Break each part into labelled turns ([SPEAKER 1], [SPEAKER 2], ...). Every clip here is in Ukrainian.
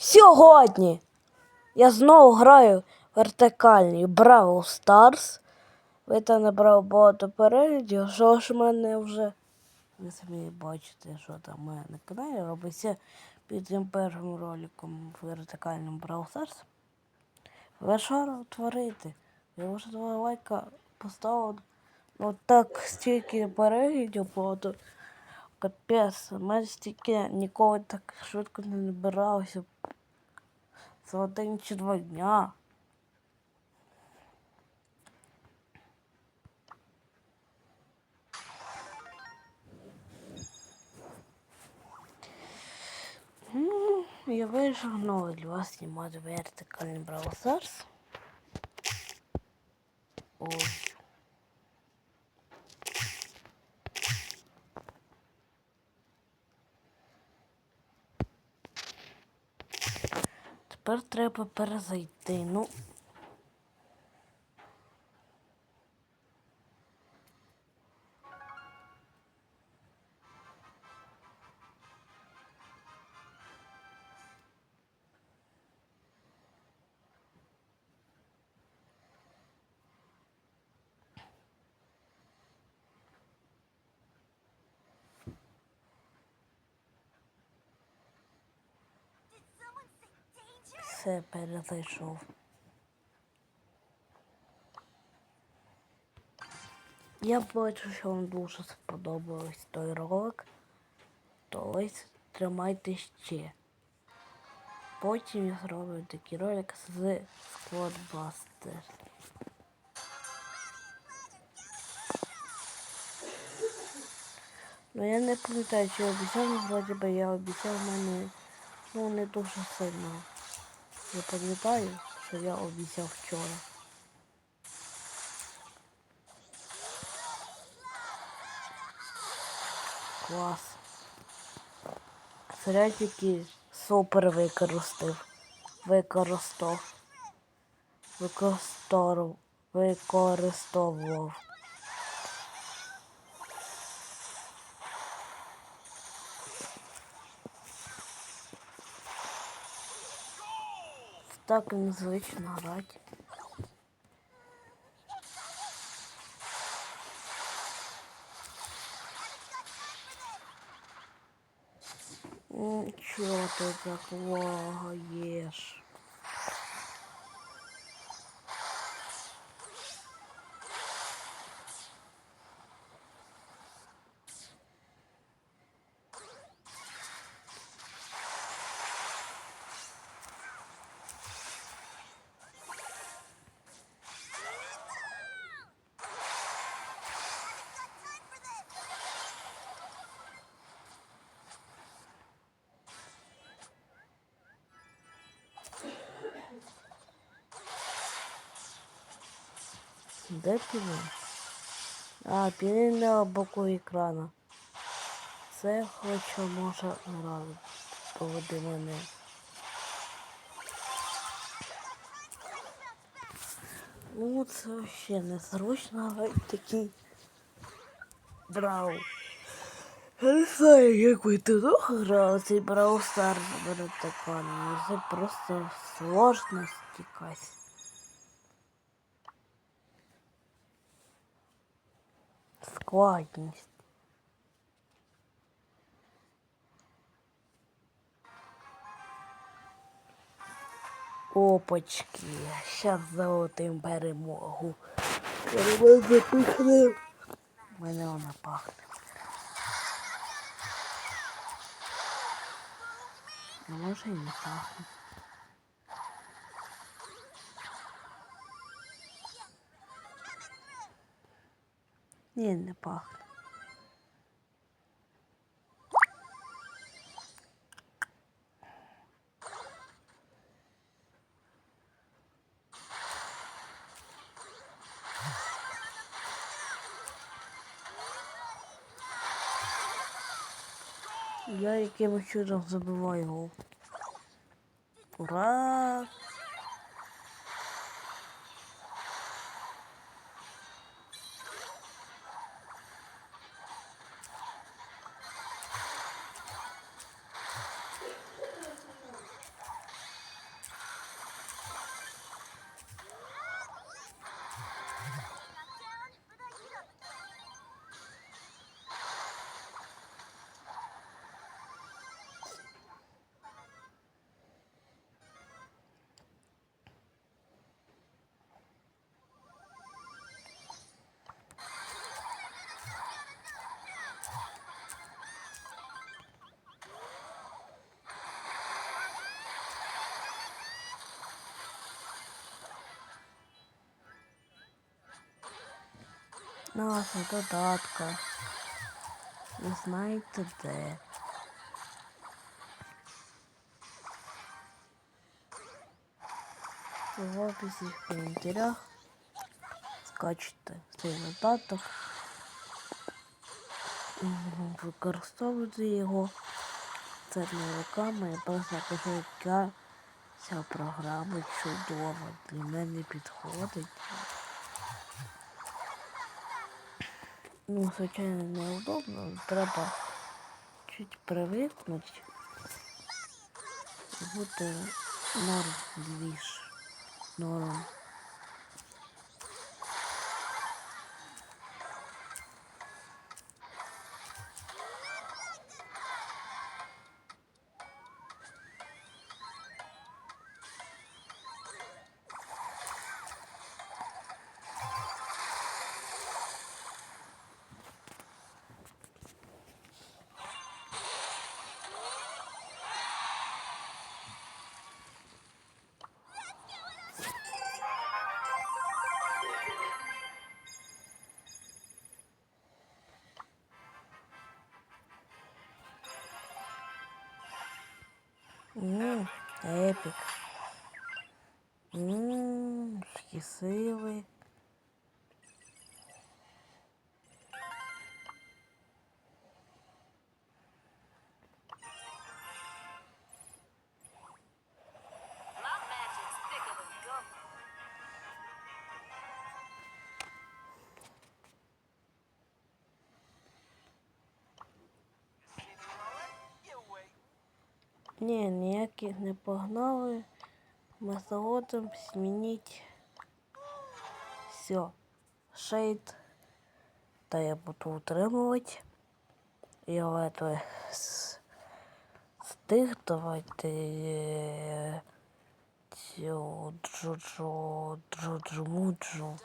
[SPEAKER 1] Сьогодні я знову граю вертикальний Бравл Старс. Ви там набрав багато переглядів, що ж в мене вже. Ви самі бачите, що там у на каналі робиться під цим першим роликом в вертикальному Бравл Старс. Ви що творите? Я вже два лайка поставив. Ну так стільки переглядів багато. Капець, у мене стільки ніколи так швидко не набирався. За один чи два дня. Ну, Я вирішив знову для вас знімати вертикальний Старс. Ось. Тепер треба перезайти. Ну. Все перезайшов. Я бачу, що вам дуже сподобався той ролик. То ось тримайте ще. Потім я зроблю такий ролик з Squadbuster. Ну я не пам'ятаю, чи обіцяв, ну, вроді би я обіцяв мене ну не дуже сильно. Я пам'ятаю, що я обіцяв вчора. Клас. Середники супер використав. Використав. Використовував. Використовував. Так незвично грати. Чого ти так лагаєш? Де піни? А, піни на боку екрана. Це хоче може грати. Поведи мене. Ну, це вообще незручно грати такий брау. Я не знаю, як ви тут грали цей Брау Старс вертикальний. Це просто сложність якась. Складність. Опачки, щас золотим перемогу. Перемог запихнем. Мене вона пахне. А може і не пахне. Ні, не пахне. Я якимось чудом забиваю гол. Ура! Назва додатка. Не знаєте де. В описі в коментарях скачете цей додаток. Використовуйте його. Не руками, я просто кажу, яка ця програма чудова. Для мене підходить. Ну, звичайно, неудобно, треба чуть привикнути. Буде норм двіж. Норм. Ммм, сили. Ні, ніяких не погнали. Ми заводом змініть. Все. Шейд. Та я буду утримувати. І это з, з тих давайте е, цю джуджу джуджу муджу.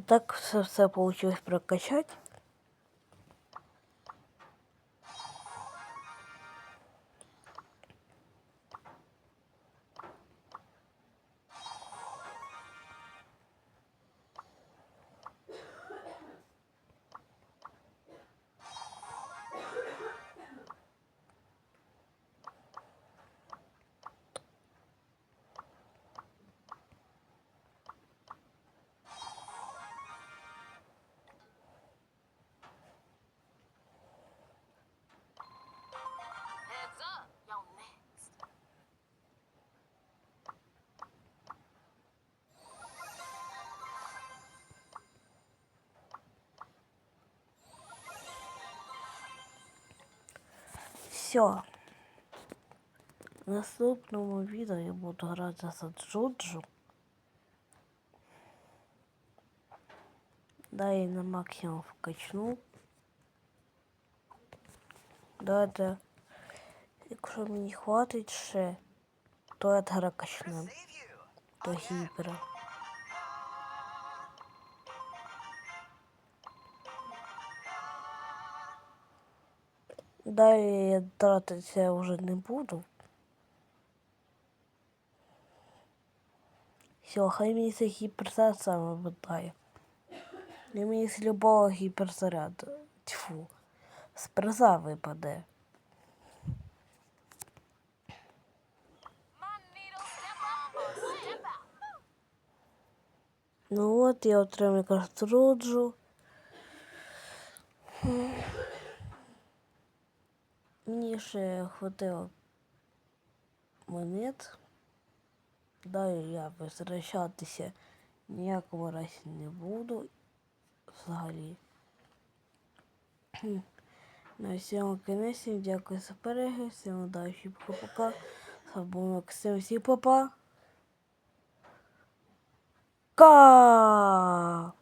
[SPEAKER 1] Отак все, все получилось прокачать. Все. В наступному відео я буду грати за Джуджу. Да, я на максимум вкачну. Давайте, якщо мені хватить ще, то Едгара качнем. До гіпера. Далі я тратитися вже не буду. Все, хай мені цей гіперзаряд саме випадає. І мені з любого гіперзаряду. Тьфу. З приза випаде. Ну от я отримав картруджу. Мені ще хватило монет. Далі я возвращатися ніякого разі не буду взагалі. На всьому кінець, дякую за перегляд, всім удачі, пока-пока. З вами Максим, всім па-па. Ка!